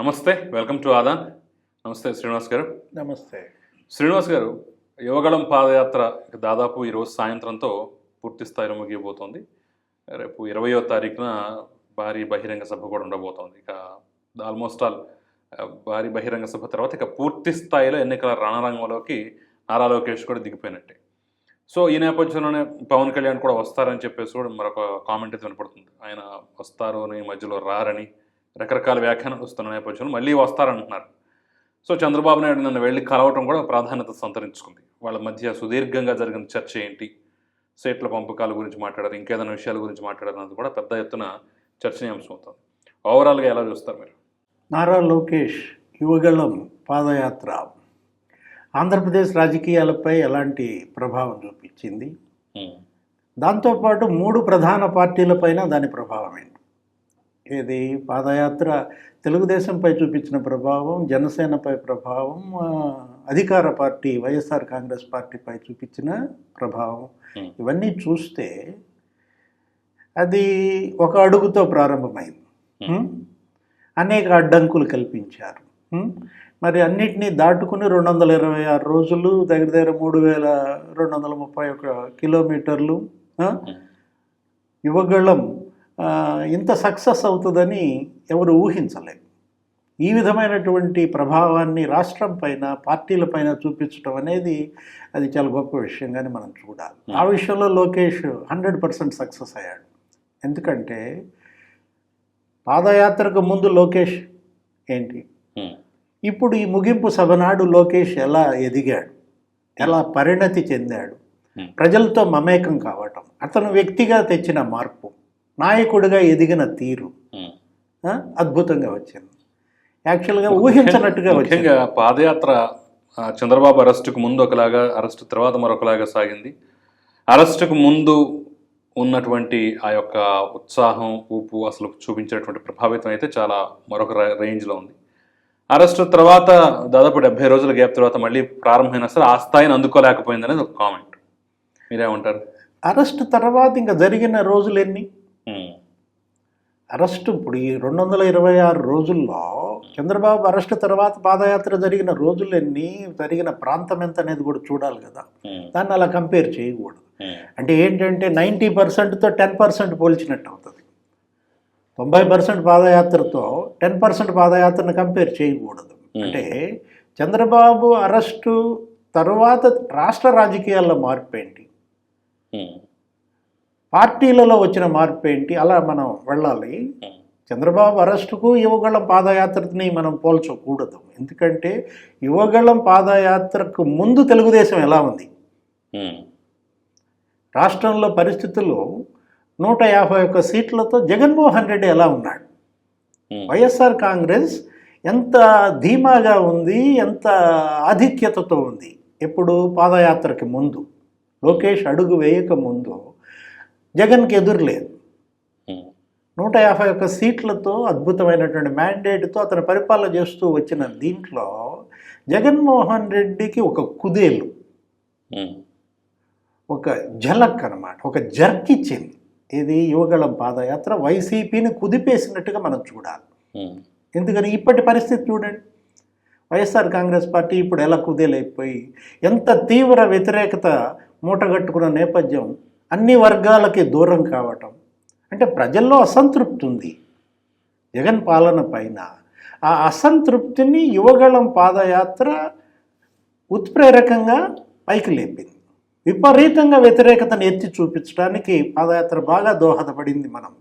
నమస్తే welcome to Aadan నమస్తే శ్రీనివాస్ గారు. నమస్తే. శ్రీనివాస్ గారు యువగళం పాదయాత్ర దాదాపు ఈరోజు సాయంత్రంతో పూర్తి స్థాయిలో ముగియబోతోంది. రేపు ఇరవయో తారీఖున భారీ బహిరంగ సభ కూడా ఉండబోతోంది. ఇక ఆల్మోస్ట్ ఆల్ భారీ బహిరంగ సభ తర్వాత ఇక పూర్తి స్థాయిలో ఎన్నికల రణరంగంలోకి నారా లోకేష్ కూడా దిగిపోయినట్టే. సో ఈ నేపథ్యంలోనే పవన్ కళ్యాణ్ కూడా వస్తారని చెప్పేసి కూడా మరొక కామెంట్ అయితే వినపడుతుంది. ఆయన వస్తారు అని మధ్యలో రారని రకరకాల వ్యాఖ్యానాలు వస్తున్న నేపథ్యంలో మళ్ళీ వస్తారంటున్నారు. సో చంద్రబాబు నాయుడు నన్ను వెళ్ళి కలవటం కూడా ప్రాధాన్యత సంతరించుకుంది. వాళ్ళ మధ్య సుదీర్ఘంగా జరిగిన చర్చ ఏంటి? సీట్ల పంపకాల గురించి మాట్లాడారు ఇంకేదైనా విషయాల గురించి మాట్లాడారు అన్నది కూడా పెద్ద ఎత్తున చర్చనీయాంశం అవుతుంది ఓవరాల్గా ఎలా చూస్తారు మీరు? నారా లోకేష్ యువగళం పాదయాత్ర. ఆంధ్రప్రదేశ్ రాజకీయాలపై ఎలాంటి ప్రభావం చూపించింది? దాంతోపాటు మూడు ప్రధాన పార్టీలపైన దాని ప్రభావం ఏంటి? ఇది పాదయాత్ర తెలుగుదేశంపై చూపించిన ప్రభావం జనసేనపై ప్రభావం అధికార పార్టీ వైఎస్ఆర్ కాంగ్రెస్ పార్టీపై చూపించిన ప్రభావం. ఇవన్నీ చూస్తే అది ఒక అడుగుతో ప్రారంభమైంది? అనేక అడ్డంకులు కల్పించారు? మరి అన్నిటినీ దాటుకుని రెండు వందల ఇరవై ఆరు రోజులు దగ్గర దగ్గర మూడు వేల రెండు వందల ముప్పై ఒక కిలోమీటర్లు? యువగళం ఇంత సక్సెస్ అవుతుందని ఎవరు ఊహించలేదు. ఈ విధమైనటువంటి ప్రభావాన్ని రాష్ట్రం పైన పార్టీల పైన చూపించడం అనేది అది చాలా గొప్ప విషయంగానే మనం చూడాలి. ఆ విషయంలో లోకేష్ హండ్రెడ్ పర్సెంట్ సక్సెస్ అయ్యాడు. ఎందుకంటే పాదయాత్రకు ముందు లోకేష్ ఏంటి? ఇప్పుడు ఈ ముగింపు సభ నాడు లోకేష్ ఎలా ఎదిగాడు? ఎలా పరిణతి చెందాడు. ప్రజలతో మమేకం కావటం అతను వ్యక్తిగా తెచ్చిన మార్పు నాయకుడిగా ఎదిగిన తీరు. అద్భుతంగా వచ్చింది. యాక్చువల్గా ఊహించినట్టుగా ముఖ్యంగా పాదయాత్ర చంద్రబాబు అరెస్టుకు ముందు ఒకలాగా అరెస్టు తర్వాత మరొకలాగా సాగింది. అరెస్టుకు ముందు ఉన్నటువంటి ఆ యొక్క ఉత్సాహం ఊపు అసలు చూపించేటువంటి ప్రభావితం అయితే చాలా మరొక రేంజ్లో ఉంది. అరెస్టు తర్వాత దాదాపు డెబ్బై రోజుల గ్యాప్ తర్వాత మళ్ళీ ప్రారంభమైన సరే ఆ స్థాయిని అందుకోలేకపోయింది అనేది ఒక కామెంట్. మీరేమంటారు? అరెస్ట్ తర్వాత ఇంకా జరిగిన రోజులు ఎన్ని? అరెస్ట్. ఇప్పుడు ఈ రెండు వందల ఇరవై ఆరు రోజుల్లో చంద్రబాబు అరెస్ట్ తర్వాత పాదయాత్ర జరిగిన రోజులు ఎన్ని జరిగిన ప్రాంతం ఎంత అనేది కూడా చూడాలి కదా. దాన్ని అలా కంపేర్ చేయకూడదు. అంటే ఏంటంటే నైంటీ పర్సెంట్తో టెన్ పర్సెంట్ పోల్చినట్టు అవుతుంది. తొంభై పర్సెంట్ పాదయాత్రతో టెన్ పర్సెంట్ పాదయాత్రను కంపేర్ చేయకూడదు. అంటే చంద్రబాబు అరెస్టు తర్వాత రాష్ట్ర రాజకీయాల్లో మార్పు ఏంటి? పార్టీలలో వచ్చిన మార్పు ఏంటి? అలా మనం వెళ్ళాలి. చంద్రబాబు అరెస్టుకు యువగళం పాదయాత్రని మనం పోల్చకూడదు. ఎందుకంటే యువగళం పాదయాత్రకు ముందు తెలుగుదేశం ఎలా ఉంది? రాష్ట్రంలో పరిస్థితులు నూట యాభై ఒక్క సీట్లతో జగన్మోహన్ రెడ్డి ఎలా ఉన్నాడు? వైఎస్ఆర్ కాంగ్రెస్ ఎంత ధీమాగా ఉంది? ఎంత ఆధిక్యతతో ఉంది? ఎప్పుడు? పాదయాత్రకి ముందు. లోకేష్ అడుగు వేయక ముందు. జగన్కి ఎదురులేదు ఉమ్, నూట యాభై ఒక్క సీట్లతో అద్భుతమైనటువంటి మ్యాండేట్తో అతను పరిపాలన చేస్తూ వచ్చిన దీంట్లో జగన్మోహన్ రెడ్డికి ఒక కుదేలు ఒక ఝలక్ అన్నమాట ఒక జర్కిచ్చింది ఇది యువగళం పాదయాత్ర. వైసీపీని కుదిపేసినట్టుగా మనం చూడాలి. ఎందుకని? ఇప్పటి పరిస్థితి చూడండి. వైఎస్ఆర్ కాంగ్రెస్ పార్టీ ఇప్పుడు ఎలా కుదేలైపోయి ఎంత తీవ్ర వ్యతిరేకత మూటగట్టుకున్న నేపథ్యం అన్ని వర్గాలకి దూరం కావటం. అంటే ప్రజల్లో అసంతృప్తి ఉంది. జగన్ పాలన పైన ఆ అసంతృప్తిని యువగళం పాదయాత్ర ఉత్ప్రేరకంగా పైకి లేపింది. విపరీతంగా వ్యతిరేకతను ఎత్తి చూపించడానికి పాదయాత్ర బాగా దోహదపడింది మనం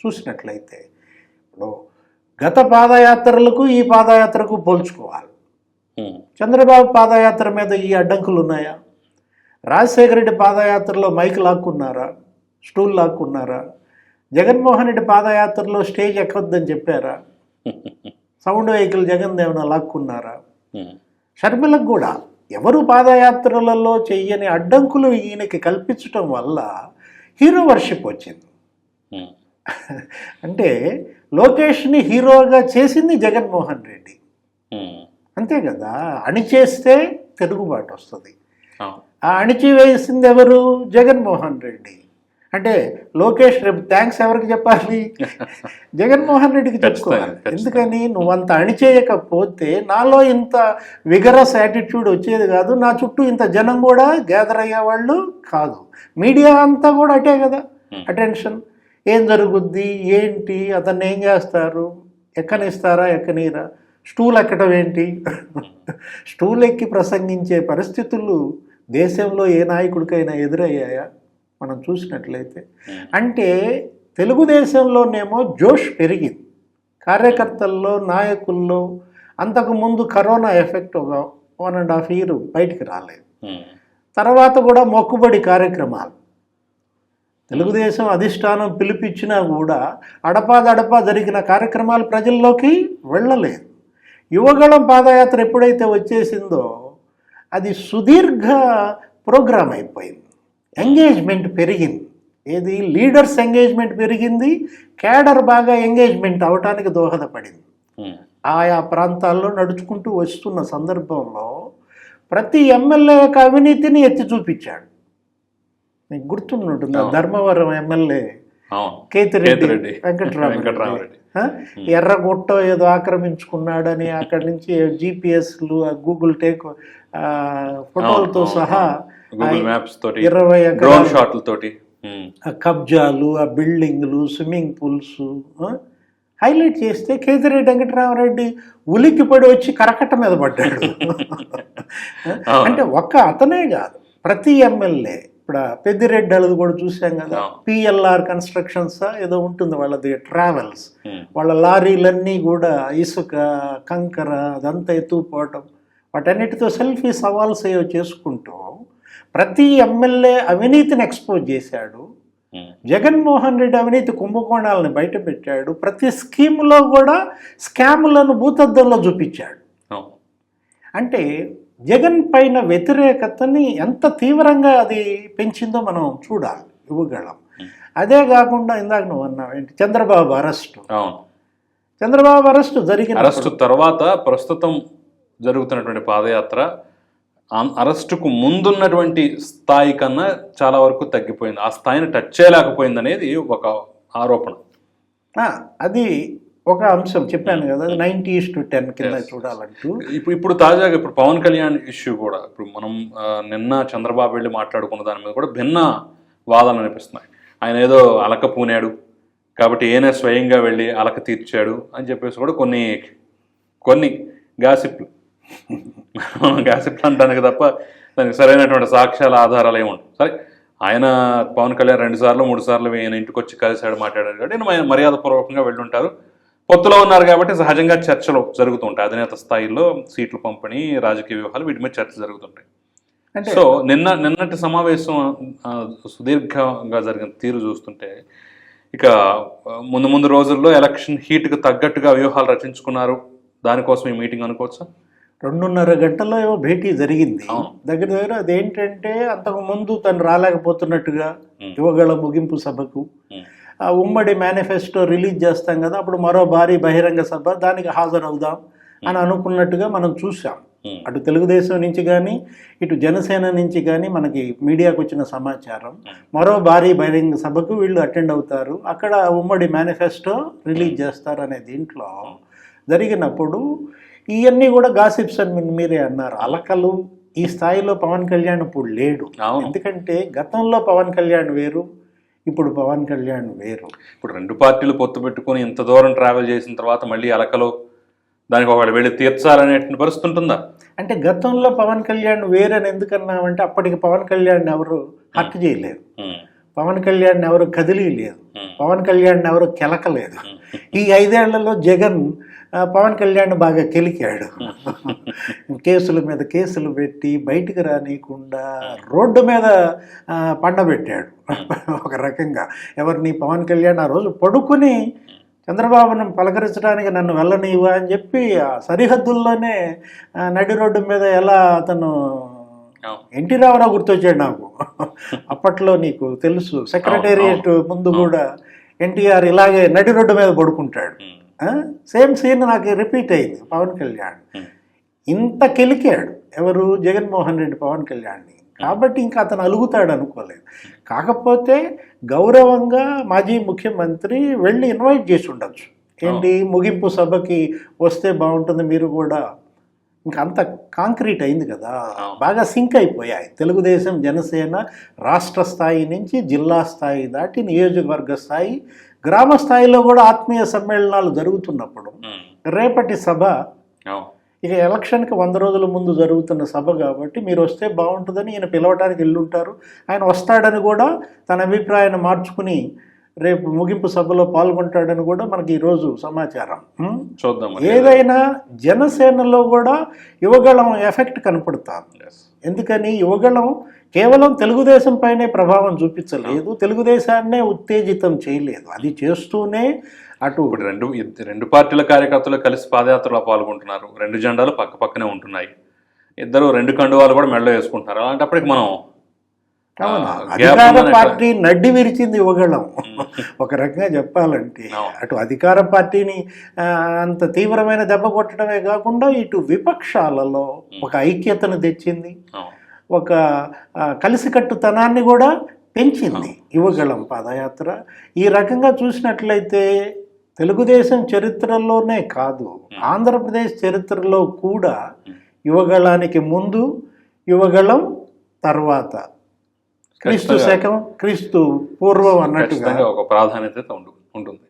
చూసినట్లయితే. ఇప్పుడు గత పాదయాత్రలకు ఈ పాదయాత్రకు పోల్చుకోవాలి. చంద్రబాబు పాదయాత్ర మీద ఈ అడ్డంకులు ఉన్నాయా? రాజశేఖర రెడ్డి పాదయాత్రలో మైక్ లాక్కున్నారా? స్టూల్ లాక్కున్నారా? జగన్మోహన్ రెడ్డి పాదయాత్రలో స్టేజ్ ఎక్కొద్దని చెప్పారా? సౌండ్ వెహికల్ జగన్ ఏమైనా లాక్కున్నారా? ఉమ్, షర్మిలకు కూడా ఎవరు పాదయాత్రలలో చెయ్యని అడ్డంకులు ఈయనకి కల్పించటం వల్ల హీరో వర్షిప్ వచ్చింది. ఉమ్, అంటే లోకేష్ని హీరోగా చేసింది జగన్మోహన్ రెడ్డి. ఉమ్, అంతే కదా? అణిచేస్తే తిరుగుబాటు వస్తుంది. ఆ అణిచివేసింది ఎవరు? జగన్మోహన్ రెడ్డి. అంటే లోకేష్ రేపు థ్యాంక్స్ ఎవరికి చెప్పాలి? జగన్మోహన్ రెడ్డికి చెప్పుకోవాలి. ఎందుకని? నువ్వు అంత అణిచేయకపోతే నాలో ఇంత విగరస్ యాటిట్యూడ్ వచ్చేది కాదు. నా చుట్టూ ఇంత జనం కూడా గ్యాదర్ అయ్యేవాళ్ళు కాదు. మీడియా అంతా కూడా అటే కదా. అటెన్షన్ ఏం జరుగుద్ది? ఏంటి? అతన్ని ఏం చేస్తారు? ఎక్కనిస్తారా? ఎక్కనీరా? స్టూల్ ఎక్కడం ఏంటి? స్టూల్ ఎక్కి ప్రసంగించే పరిస్థితులు దేశంలో ఏ నాయకుడికైనా ఎదురయ్యాయా? మనం చూసినట్లయితే. అంటే తెలుగుదేశంలోనేమో జోష్ పెరిగింది. కార్యకర్తల్లో నాయకుల్లో అంతకుముందు కరోనా ఎఫెక్ట్ ఒక వన్ అండ్ హాఫ్ ఇయర్ బయటికి రాలేదు. తర్వాత కూడా మొక్కుబడి కార్యక్రమాలు. తెలుగుదేశం అధిష్టానం పిలిపించినా కూడా అడపాదడపా జరిగిన కార్యక్రమాలు ప్రజల్లోకి వెళ్ళలేదు. యువగళం పాదయాత్ర ఎప్పుడైతే వచ్చేసిందో అది సుదీర్ఘ ప్రోగ్రామ్ అయిపోయింది ఎంగేజ్మెంట్ పెరిగింది ఏది లీడర్స్ ఎంగేజ్మెంట్ పెరిగింది క్యాడర్ బాగా ఎంగేజ్మెంట్ అవటానికి దోహదపడింది ఉమ్. ఆయా ప్రాంతాల్లో నడుచుకుంటూ వస్తున్న సందర్భంలో ప్రతి ఎమ్మెల్యే యొక్క అవినీతిని ఎత్తి చూపించాడు మీకు గుర్తుంటుంది. ధర్మవరం ఎమ్మెల్యే కేతిరెడ్డి. వెంకట్రామరెడ్డి. ఆ? ఎర్రగుట్ట ఏదో ఆక్రమించుకున్నాడని అక్కడి నుంచి జీపీఎస్లు గూగుల్ టేక్ ఫోటోలతో సహా ఇరవై షాట్లతోటి. కబ్జాలు ఆ బిల్డింగ్లు స్విమ్మింగ్ పూల్స్ హైలైట్ చేస్తే కేతిరెడ్డి వెంకటరామరెడ్డి ఉలిక్కిపడి వచ్చి కరకట్ట మీద పడ్డాడు. అంటే ఒక్క అతనే కాదు ప్రతి ఎమ్మెల్యే. ఇప్పుడు పెద్దిరెడ్డి అలది కూడా చూసాం కదా. పిఎల్ఆర్ కన్స్ట్రక్షన్స్ ఏదో ఉంటుంది వాళ్ళది ట్రావెల్స్. వాళ్ళ లారీలన్నీ కూడా ఇసుక కంకర అదంతా ఎత్తుకుపోవటం. వాటన్నిటితో సెల్ఫీ సవాల్స్ ఏవో చేసుకుంటూ ప్రతి ఎమ్మెల్యే అవినీతిని ఎక్స్పోజ్ చేశాడు. ఉమ్. జగన్మోహన్ రెడ్డి అవినీతి కుంభకోణాలను బయట పెట్టాడు ప్రతి స్కీములో కూడా స్కాములను భూతద్దంలో చూపించాడు. అవును అంటే జగన్ పైన వ్యతిరేకతని ఎంత తీవ్రంగా అది పెంచిందో మనం చూడాలి ఇవ్వగలం అదే కాకుండా ఇందాక నువ్వు అన్నావు ఏంటి? చంద్రబాబు అరెస్టు. చంద్రబాబు అరెస్టు జరిగిన అరెస్టు తర్వాత ప్రస్తుతం జరుగుతున్నటువంటి పాదయాత్ర అరెస్టుకు ముందున్నటువంటి స్థాయి కన్నా చాలా వరకు తగ్గిపోయింది. ఆ స్థాయిని టచ్ చేయలేకపోయింది అనేది ఒక ఆరోపణ. అది ఒక అంశం చెప్పాను కదా అది నైన్టీ టు టెన్ కింద. చూడాలంటూ. ఇప్పుడు ఇప్పుడు తాజాగా ఇప్పుడు పవన్ కళ్యాణ్ ఇష్యూ కూడా ఇప్పుడు మనం నిన్న చంద్రబాబు వెళ్ళి మాట్లాడుకున్న దాని మీద కూడా భిన్న వాదనలు అనిపిస్తున్నాయి. ఆయన ఏదో అలక పూనాడు కాబట్టి ఈయనే స్వయంగా వెళ్ళి అలక తీర్చాడు అని చెప్పేసి కూడా కొన్ని కొన్ని గాసిప్లు గాసిప్లు అంటానికి తప్ప దానికి సరైనటువంటి సాక్ష్యాల ఆధారాలు ఏమి ఉండవు. సరే ఆయన పవన్ కళ్యాణ్ రెండు సార్లు మూడు సార్లు ఈయన ఇంటికి వచ్చి కలిశాడు మాట్లాడాడు కాబట్టి ఈయన మర్యాదపూర్వకంగా వెళ్ళుంటారు. పొత్తులో ఉన్నారు కాబట్టి సహజంగా చర్చలు జరుగుతుంటాయి. అధినేత స్థాయిలో సీట్ల పంపిణీ రాజకీయ వ్యవహారాలు వీటి మీద చర్చ జరుగుతుంటాయి. సో నిన్న నిన్నటి సమావేశం సుదీర్ఘంగా జరిగిన తీరు చూస్తుంటే ఇక ముందు ముందు రోజుల్లో ఎలక్షన్ హీట్కి తగ్గట్టుగా వ్యూహాలు రచించుకున్నారు. దానికోసం ఈ మీటింగ్ అనుకోవచ్చా? రెండున్నర గంటల్లో ఏమో భేటీ జరిగింది. దగ్గర దగ్గర అదేంటంటే అంతకు ముందు తను రాలేకపోతున్నట్టుగా ఉమ్. యువగళ ముగింపు సభకు. ఆ ఉమ్మడి మేనిఫెస్టో రిలీజ్ చేస్తాం కదా అప్పుడు మరో భారీ బహిరంగ సభ దానికి హాజరవుదాం అని అనుకున్నట్టుగా మనం చూసాం. అటు తెలుగుదేశం నుంచి కానీ ఇటు జనసేన నుంచి కానీ మనకి మీడియాకు వచ్చిన సమాచారం మరో భారీ బహిరంగ సభకు వీళ్ళు అటెండ్ అవుతారు అక్కడ ఉమ్మడి మేనిఫెస్టో రిలీజ్ చేస్తారు అనే దీంట్లో జరిగినప్పుడు ఇవన్నీ కూడా గాసిప్స్ అని మీరే అన్నారు. అలకలు ఈ స్థాయిలో పవన్ కళ్యాణ్ ఇప్పుడు లేడు. ఎందుకంటే గతంలో పవన్ కళ్యాణ్ వేరు ఇప్పుడు పవన్ కళ్యాణ్ వేరు. ఇప్పుడు రెండు పార్టీలు పొత్తు పెట్టుకొని ఇంత దూరం ట్రావెల్ చేసిన తర్వాత మళ్ళీ అలకలో దానికి ఒకవేళ వెళ్ళి తీర్చాలనే పరిస్థితి ఉంటుందా? అంటే గతంలో పవన్ కళ్యాణ్ వేరని ఎందుకన్నామంటే అప్పటికి పవన్ కళ్యాణ్ ఎవరు హత్య చేయలేరు ఉమ్. పవన్ కళ్యాణ్ ఎవరు కదిలీలేదు. పవన్ కళ్యాణ్ ఎవరు కెలకలేదు. ఈ ఐదేళ్ళలో జగన్ పవన్ కళ్యాణ్ బాగా కెలికాడు. కేసుల మీద కేసులు పెట్టి బయటికి రానియకుండా రోడ్డు మీద పండబెట్టాడు ఒక రకంగా. ఎవరిని పవన్ కళ్యాణ్ ఆ రోజు పడుకుని చంద్రబాబును పలకరించడానికి నన్ను వెళ్ళనివ్వా అని చెప్పి ఆ సరిహద్దుల్లోనే నడి రోడ్డు మీద ఎలా అతను. ఎన్టీ రామారావు గుర్తొచ్చాడు నాకు. అప్పట్లో నీకు తెలుసు సెక్రటేరియట్ ముందు కూడా ఎన్టీఆర్ ఇలాగే నడి రోడ్డు మీద పడుకుంటాడు. సేమ్ సీన్ నాకు రిపీట్ అయింది పవన్ కళ్యాణ్. ఇంత కెలికాడు. ఎవరు? జగన్మోహన్ రెడ్డి పవన్ కళ్యాణ్ని. కాబట్టి ఇంకా అతను అలుగుతాడు అనుకోలేదు. కాకపోతే గౌరవంగా మాజీ ముఖ్యమంత్రి వెళ్ళి ఇన్వైట్ చేసి ఉండొచ్చు. ఏంటి? ముగింపు సభకి వస్తే బాగుంటుంది మీరు కూడా. ఇంకా అంత కాంక్రీట్ అయింది కదా. బాగా సింక్ అయిపోయాయి. తెలుగుదేశం జనసేన రాష్ట్ర స్థాయి నుంచి జిల్లా స్థాయి దాటి నియోజకవర్గ స్థాయి గ్రామ స్థాయిలో కూడా ఆత్మీయ సమ్మేళనాలు జరుగుతున్నప్పుడు. రేపటి సభ. ఇక ఎలక్షన్కి వంద రోజుల ముందు జరుగుతున్న సభ కాబట్టి మీరు వస్తే బాగుంటుందని ఈయన పిలవటానికి వెళ్ళుంటారు ఆయన వస్తాడని కూడా తన అభిప్రాయాన్ని మార్చుకుని రేపు ముగింపు సభలో పాల్గొంటాడని కూడా మనకి ఈరోజు సమాచారం? చూద్దాం. ఏదైనా జనసేనలో కూడా యువగళం ఎఫెక్ట్ కనపడుతాం. ఎందుకని? యువగళం కేవలం తెలుగుదేశం పైనే ప్రభావం చూపించలేదు. తెలుగుదేశాన్నే ఉత్తేజితం చేయలేదు. అది చేస్తూనే అటు ఇప్పుడు రెండు రెండు పార్టీల కార్యకర్తలు కలిసి పాదయాత్రలో పాల్గొంటున్నారు. రెండు జెండాలు పక్క పక్కనే ఉంటున్నాయి. ఇద్దరు రెండు కండువాలు కూడా మెడలో వేసుకుంటున్నారు. అలాంటప్పటికి మనం అధికార పార్టీ నడ్డి విరిచింది యువగళం ఒక రకంగా చెప్పాలంటే. అటు అధికార పార్టీని అంత తీవ్రమైన దెబ్బ కొట్టడమే కాకుండా ఇటు విపక్షాలలో ఒక ఐక్యతను తెచ్చింది. ఒక కలిసికట్టుతనాన్ని కూడా పెంచింది. యువగళం పాదయాత్ర. ఈ రకంగా చూసినట్లయితే తెలుగుదేశం చరిత్రలోనే కాదు ఆంధ్రప్రదేశ్ చరిత్రలో కూడా యువగళానికి ముందు యువగళం తర్వాత. క్రీస్తు శకం క్రీస్తు పూర్వం అన్నట్టుగా ఒక ప్రాధాన్యత ఉంటుంది.